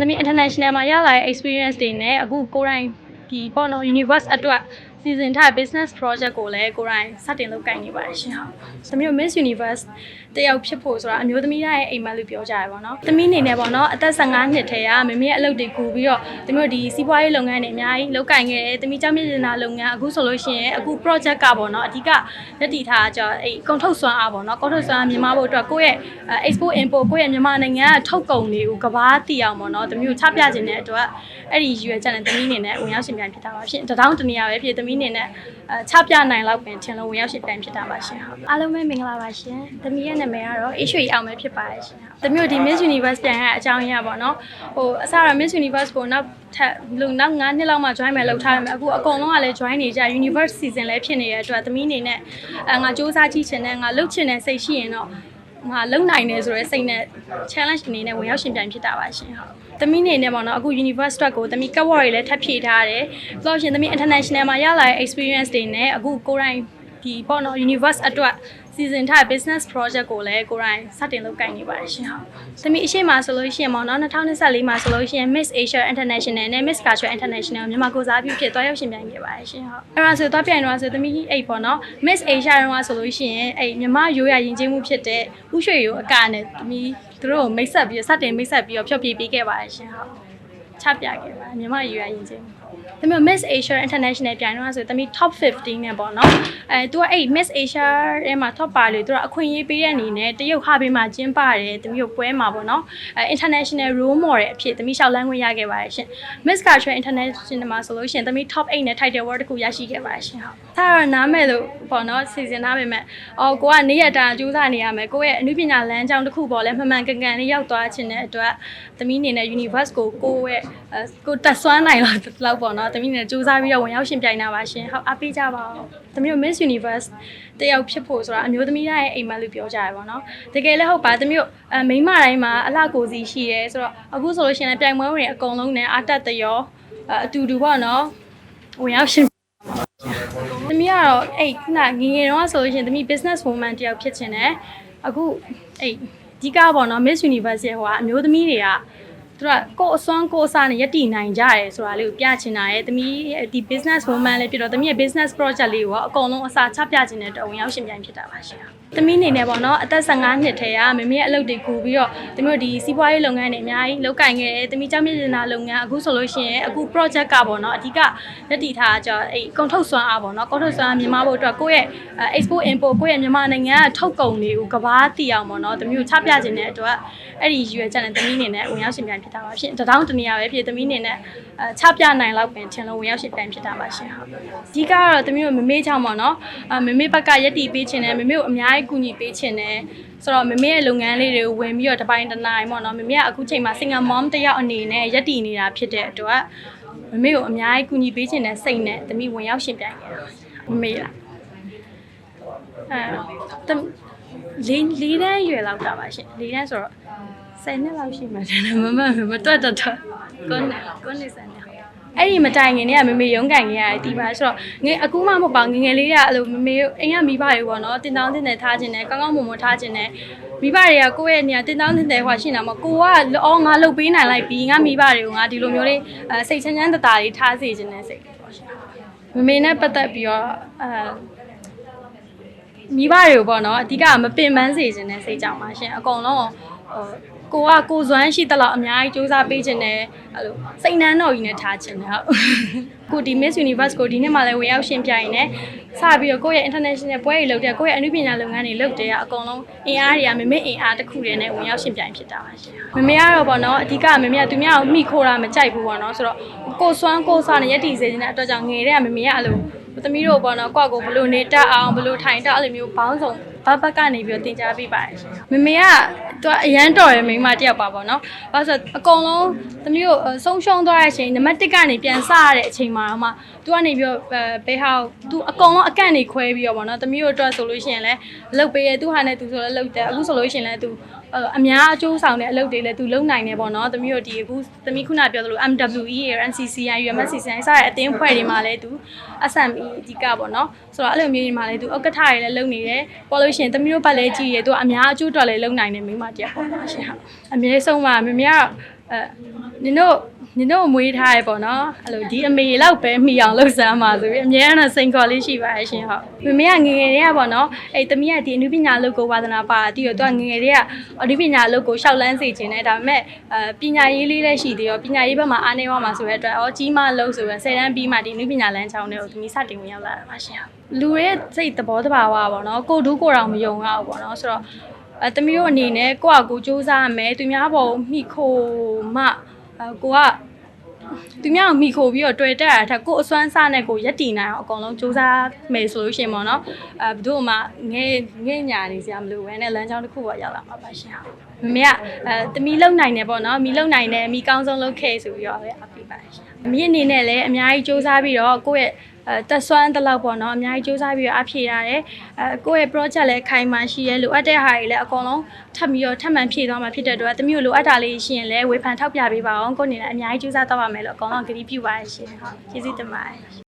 သမီး international မှာရလာတဲ့ experience တွေနဲ့အခုကိုယ်တိုင်ဒီပေါ့နော် universe အတွက် စီစဉ်ထားတဲ့ business project ကိုလည်းကိုယ်တိုင်စတင်လုပ်ကိုင်နေပါတယ်ရှင်ဟုတ်။သမီးတို့ Miss Universe တယောက်ဖြစ်ဖို့ဆိုတာအမျိုးသမီးတိုင်းရဲ့အိမ်မက်လို့ပြောကြရပါတော့။သမီးအနေနဲ့ပေါ့နော်အသက်15နှစ်ထဲကမမေရဲ့အလုပ်တွေကူပြီးတော့သမီးတို့ဒီစီးပွားရေးလုပ်ငန်းတွေအများကြီးလုပ်ကိုင်ခဲ့တယ်။သမီးကြောင့်မြင့်နာလုပ်ငန်းအခုဆိုလို့ရှိရင်အခု project ကပေါ့နော်အဓိကလက်တည်ထားကြအဲ့ကုန်ထုတ်စွမ်းအားပေါ့နော်ကုန်ထုတ်စွမ်းအားမြန်မာဘုတ်အတွက်ကိုယ့်ရဲ့ export import ကိုယ့်ရဲ့မြန်မာနိုင်ငံကထုတ်ကုန်တွေကိုကဘာတည်အောင်ပေါ့နော်သမီးတို့ချပြခြင်းတဲ့အတွက်အဲ့ဒီရွယ်ချက်နဲ့သမီးအနေနဲ့ဝင်ရောက်ရှင်ပြန်ဖြစ်တာပါဖြစ်တထောင်းတနေရာပဲဖြစ်သမီးအနေနဲ့အဲချပြနိုင်လောက်ပင်ထင်လို့ဝင်ရောက်ရှင်ပြန်ဖြစ်တာပါရှင်ဟုတ်အားလုံးပဲမင်္ဂလာပါရှင်သမီးရဲ့နာမည်ကတော့အေးရွှေအောင်ပဲဖြစ်ပါတယ်ရှင်ဟုတ်သမီးတို့ဒီ Miss Universe ပြန်ရတဲ့အကြောင်းရင်းပေါ့နော်ဟိုအစတော့ Miss Universe ကိုနောက်ထပ်လုံနောက်9နှစ်လောက်မှ join မယ်လောက်ထားရမယ်အခုအကုန်လုံးကလည်း join နေကြ Universe season လည်းဖြစ်နေတဲ့အတွက်သမီးအနေနဲ့အဲငါစူးစမ်းကြည့်ချင်တယ်ငါလှုပ်ချင်တဲ့စိတ်ရှိရင်တော့ ငါလုံနိုင်တယ်ဆိုရဲစိတ်နဲ့ challenge အနေနဲ့ဝင်ရောက်ရှင်ပြန်ဖြစ်တာပါရှင်ဟုတ်။သမီးအနေနဲ့ပေါ့နော်အခု Universe အတွက်ကိုသမီး cover တွေလည်းထပ်ဖြည့်ထားတယ်။ပြီးတော့ရှင်သမီး international မှာရလာတဲ့ experience တွေနဲ့အခုကိုယ်တိုင်ဒီပေါ့နော် Universe အတွက် စီစဉ်ထားတဲ့ business project ကိုလည်းကိုယ်တိုင်စတင်လုပ်ကိုင်နေပါတယ်ရှင်ဟုတ်။သမီးအရှိမဆိုလို့ရှိရင်ပေါ့နော်2024မှာဆိုလို့ရှိရင် Miss Asia International နဲ့ Miss Culture International မြန်မာကိုစားပြုဖြစ်သွားရောက်ရှင်ပြိုင်ခဲ့ပါတယ်ရှင်ဟုတ်။အဲ့ဒါဆိုသွားပြိုင်တော့ဆိုသမီးအိတ်ပေါ့နော် Miss Asia တော့ဆိုလို့ရှိရင်အဲ့မြန်မာရိုးရာယဉ်ကျေးမှုဖြစ်တဲ့ဥရွှေရိုးအကနဲ့သမီးသူတို့ကိုမိတ်ဆက်ပြီးစတင်မိတ်ဆက်ပြီးတော့ဖျော်ဖြေပေးခဲ့ပါတယ်ရှင်ဟုတ်။ချပြခဲ့ပါမြန်မာရိုးရာယဉ်ကျေးမှု။ သမီး Miss Asia International ပြိုင်တော့ဆိုသမီး top 15နဲ့ပေါ့နော်။အဲသူကအဲ့ Miss Asia ထဲမှာ top ပါလေသူကအခွင့်အရေးပေးတဲ့အနေနဲ့တရုတ်ဟာဘေးမှာကျင်းပတယ်သမီးတို့ပွဲမှာပေါ့နော်။အဲ international role model အဖြစ်သမီးလျှောက်လန်းခွင့်ရခဲ့ပါတယ်ရှင်။ Miss Culture International မှာဆိုလို့ရှိရင်သမီး top 8နဲ့ title word တခုရရှိခဲ့ပါတယ်ရှင်ဟုတ်။ဒါတော့နားမဲ့လို့ပေါ့နော်စီစဉ်ထားပေမဲ့အော်ကိုကနေရတာကြိုးစားနေရမယ်ကိုယ့်ရဲ့အနုပညာလမ်းကြောင်းတစ်ခုပေါ်လဲမှန်မှန်ကန်ကန်လေးရောက်သွားခြင်းတဲ့အတွက်သမီးအနေနဲ့ universe ကိုကိုယ့်ရဲ့အဲကိုတက်ဆွမ်းနိုင်လောက်လောက်ပေါ့နော်သမီးအနေနဲ့ကြိုးစားပြီးတော့ဝင်ရောက်ရှင်ပြိုင်တာပါရှင်ဟုတ်အားပေးကြပါဦးသမီးတို့ Miss Universe တယောက်ဖြစ်ဖို့ဆိုတာအမျိုးသမီးတိုင်းရဲ့အိမ်မက်လို့ပြောကြရပါတော့တကယ်လည်းဟုတ်ပါသမီးတို့အဲမိန်းမတိုင်းမှာအလှကိုစီရှိရဲဆိုတော့အခုဆိုလို့ရှိရင်လည်းပြိုင်ပွဲဝင်အကုန်လုံးနဲ့အတက်တရောအတူတူပေါ့နော်ဝင်ရောက်ရှင်သမီးကတော့အဲ့ခုနငငယ်တော့ဆိုလို့ရှိရင်သမီး business woman တယောက်ဖြစ်ချင်တယ်အခုအဲ့ဒီကပေါ့နော် Miss Universe ရဲ့ဟိုကအမျိုးသမီးတွေက သူကကိုယ်အစွမ်းကိုယ်အစားနဲ့ယက်တည်နိုင်ကြရဲဆိုတာလေးကိုပြချင်တာရဲ့သမီးဒီ business woman လေးဖြစ်တော့သမီးရဲ့ business project လေးကိုအကုန်လုံးအစားချပြချင်တဲ့အတွက်ဝင်ရောက်ရှင်ပြန်ဖြစ်တာပါရှင်။သမီးအနေနဲ့ပေါ့နော်အသက်15နှစ်ထဲကမမေရဲ့အလုပ်တွေကူပြီးတော့သမီးတို့ဒီစီးပွားရေးလုပ်ငန်းတွေအများကြီးလုပ်ကိုင်ခဲ့တယ်။သမီးကြောင့်မြင့်နာလုပ်ငန်းအခုဆိုလို့ရှိရင်အခု project ကပေါ့နော်အဓိကလက်တည်ထားကြအဲ့ကုန်ထုတ်စွမ်းအားပေါ့နော်ကုန်ထုတ်စွမ်းအားမြန်မာဘုတ်အတွက်ကိုယ့်ရဲ့ export import ကိုယ့်ရဲ့မြန်မာနိုင်ငံကထုတ်ကုန်တွေကိုကဘာတည်အောင်ပေါ့နော်သမီးတို့ချပြခြင်းတဲ့အတွက်အဲ့ဒီရွယ်ချက်နဲ့သမီးအနေနဲ့ဝင်ရောက်ရှင်ပြန်ဖြစ်တာပါဖြစ်တထောင်းတနေရာပဲဖြစ်သမီးအနေနဲ့အဲချပြနိုင်လောက်ပင်ထင်လို့ဝင်ရောက်ရှင်ပြန်ဖြစ်တာပါရှင်ဟုတ်အဓိကကတော့သမီးတို့မမေးချောင်းပေါ့နော်အမမေဘက်ကရက်တီပေးခြင်းနဲ့မမေကိုအများကြီးကူညီပေးခြင်းနဲ့ဆိုတော့မမေရဲ့လုပ်ငန်းလေးတွေကိုဝင်ပြီးတော့တပိုင်းတစ်နိုင်ပေါ့နော်မမေကအခုချိန်မှာ single mom တယောက်အနေနဲ့ရက်တီနေတာဖြစ်တဲ့အတွက်မမေကိုအများကြီးကူညီပေးခြင်းနဲ့စိတ်နဲ့သမီးဝင်ရောက်ရှင်ပြန်ခဲ့တာမမေလားအဲတမလေးလေးတန်းရွယ်လောက်တာပါရှင်လေးတန်းဆိုတော့ 10နှစ်လောက်ရှိမှတယ်မမမတွတ်တတ်ကိုနေကိုနေစမ်းတယ်အဲ့ဒီမတိုင်ခင်တည်းကမမေရုံးကန်ခင်ရတယ်ဒီမှာဆိုတော့ငယ်အခုမှမဟုတ်ပါငငယ်လေးကအဲ့လိုမမေအိမ်ကမိဘတွေပေါ့နော်တင်တောင်းတင်တယ်ထားခြင်းနဲ့ကောင်းကောင်းမွန်မွန်ထားခြင်းနဲ့မိဘတွေကကိုယ့်ရဲ့နေရာတင်တောင်းတင်တယ်ဟောရှိနေတာမဟုတ်ကိုကအော်ငါလှုပ်ပေးနိုင်လိုက်ပြီငါမိဘတွေကိုငါဒီလိုမျိုးလေးစိတ်ချမ်းချမ်းသာသာလေးထားစေခြင်းနဲ့စိတ်ပေါ့ရှင်မမေနဲ့ပတ်သက်ပြီးတော့အဲမိဘတွေကိုပေါ့နော်အဓိကမပင်ပန်းစေခြင်းနဲ့စိတ်ကြောင့်ပါရှင်အကုန်လုံး ကိုကကိုစွမ်းရှိတဲ့လောက်အများကြီးစူးစမ်းပေးခြင်းနဲ့အဲ့လိုစိတ်နှမ်းတော်ကြီးနဲ့ထားခြင်းနဲ့ဟုတ်ကိုဒီ Miss Universe ကိုဒီနှစ်မှလည်းဝင်ရောက်ရှင်ပြိုင်နေစပြီးတော့ကိုယ့်ရဲ့ international ပွဲတွေလုပ်တဲ့ကိုယ့်ရဲ့အနုပညာလုပ်ငန်းတွေလုပ်တဲ့အကုန်လုံးအင်အားတွေကမမေအင်အားတစ်ခုတည်းနဲ့ဝင်ရောက်ရှင်ပြိုင်ဖြစ်တာပါရှင်မမေကတော့ပေါ့နော်အဓိကမမေကသူများကိုမိခိုးတာမကြိုက်ဘူးပေါ့နော်ဆိုတော့ကိုစွမ်းကိုစားနဲ့ရက်တီစေခြင်းတဲ့အတွက်ကြောင့်ငယ်တဲ့ကမမေကအဲ့လိုသမီးတို့ပေါ့နော်ကိုယ့်ကိုဘလို့နေတက်အောင်ဘလို့ထိုင်တက်အဲ့လိုမျိုးဘောင်းဆောင် ဘဘက်ကနေပြီးတော့တင် जा ပေးပါတယ်ရှင်မမေကသူကအရန်တော်ရမိန်းမတယောက်ပါပေါ့နော်ဘာလို့ဆိုအကုန်လုံးသမီးတို့ဆုံးရှုံးသွားတဲ့အချိန်နံပါတ်1ကနေပြန်စရတဲ့အချိန်မှာတော့မှသူကနေပြီးတော့ဘဲဟာသူအကုန်လုံးအကန့်နေခွဲပြီးတော့ပေါ့နော်သမီးတို့အတွက်ဆိုလို့ရှိရင်လည်းလှုပ်ပေးရသူဟာနဲ့သူဆိုလည်းလှုပ်တယ်အခုဆိုလို့ရှိရင်လည်းသူ အဲ့အများအကျိုးဆောင်တဲ့အလုပ်တွေလည်းသူလုပ်နိုင်တယ်ပေါ့နော်သမီးတို့ဒီအခုသမီးခုနပြောသလို MWE NCCI UMSCCI စတဲ့အတင်းဖွဲ့တွေမှာလည်းသူ SME အဓိကပေါ့နော်ဆိုတော့အဲ့လိုမျိုးတွေမှာလည်းသူဥက္ကဋ္ဌတွေလည်းလုပ်နေတယ်ပေါ်လို့ရှိရင်သမီးတို့ဘက်လည်းကြည့်ရသူအများအကျိုးတော်လည်းလုပ်နိုင်တယ်မိန်းမတရားပေါ့နော်ရှင်ဟုတ်အမြဲဆုံးပါမမကအဲနင်တို့ နင်တို့မွေးထားရပေါ့နော်အဲ့လိုဒီအမေလောက်ပဲမိအောင်လှုပ်စမ်းပါဆိုပြီးအမြဲတမ်းစိန်ခေါ်လေးရှိပါရဲ့ရှင်ဟုတ်မမကငယ်ငယ်လေးကပေါ့နော်အဲ့သမီးကဒီအနုပညာလုပ်ကိုဝါသနာပါတီးတော့သူကငယ်ငယ်လေးကအနုပညာလုပ်ကိုရှောက်လန်းစေခြင်းနဲ့ဒါပေမဲ့အဲပညာရေးလေးလည်းရှိသေးရောပညာရေးဘက်မှာအားနေသွားမှာဆိုတဲ့အတွက်အော်ကြီးမလို့ဆိုတော့ဆယ်တန်းပြီးမှဒီအနုပညာလမ်းကြောင်းတွေကိုသမီးစတင်ဝင်ရောက်လာတာပါရှင်ဟုတ်လူရဲ့စိတ်သဘောတဘာဝပေါ့နော်ကိုဒူးကိုတော်မယုံရဘူးပေါ့နော်ဆိုတော့အဲတမီးတို့အနေနဲ့ကိုယ့်အကူစူးစမ်းရမယ်သူများပေါ်မိခိုမှအဲ ကိုကသူများကိုမိခိုပြီးတော့တွေ့တက်ရတဲ့ထက်ကိုယ်အစွမ်းစားနဲ့ကိုယ်ရက်တည်နိုင်အောင်အကုန်လုံးစူးစမ်းမယ်ဆိုလို့ရှိရင်ပေါ့နော်အဲဘယ်သူမှငဲငဲညာနေစရာမလိုဘဲနဲ့လမ်းကြောင်းတစ်ခုပေါ်ရောက်လာမှာပါရှင်မမေကအဲတမီးလုံနိုင်တယ်ပေါ့နော်မီလုံနိုင်တယ်မီကောင်းဆုံးလုပ်ခဲ့ဆိုပြီးတော့လည်းအပြပါရှင် အမီအနေနဲ့လည်းအများကြီးစူးစမ်းပြီးတော့ကိုယ့်ရဲ့အဲတက်ဆွမ်းတလောက်ပေါ့နော်အများကြီးစူးစမ်းပြီးတော့အဖြေရတယ်အဲကိုယ့်ရဲ့ project လည်းခိုင်မာရှိရဲလိုအပ်တဲ့ဟာတွေလည်းအကုန်လုံးထပ်ပြီးတော့ထပ်မံဖြည့်သွားမှာဖြစ်တဲ့အတွက်တမျိုးလိုအပ်တာလေးရှိရင်လည်းဝေဖန်ထောက်ပြပေးပါအောင်ကိုယ့်အနေနဲ့အများကြီးစူးစမ်းတော့ပါမယ်လို့အကုန်လုံးကတိပြုပါရရှင်ဟုတ်ကျေးဇူးတင်ပါတယ်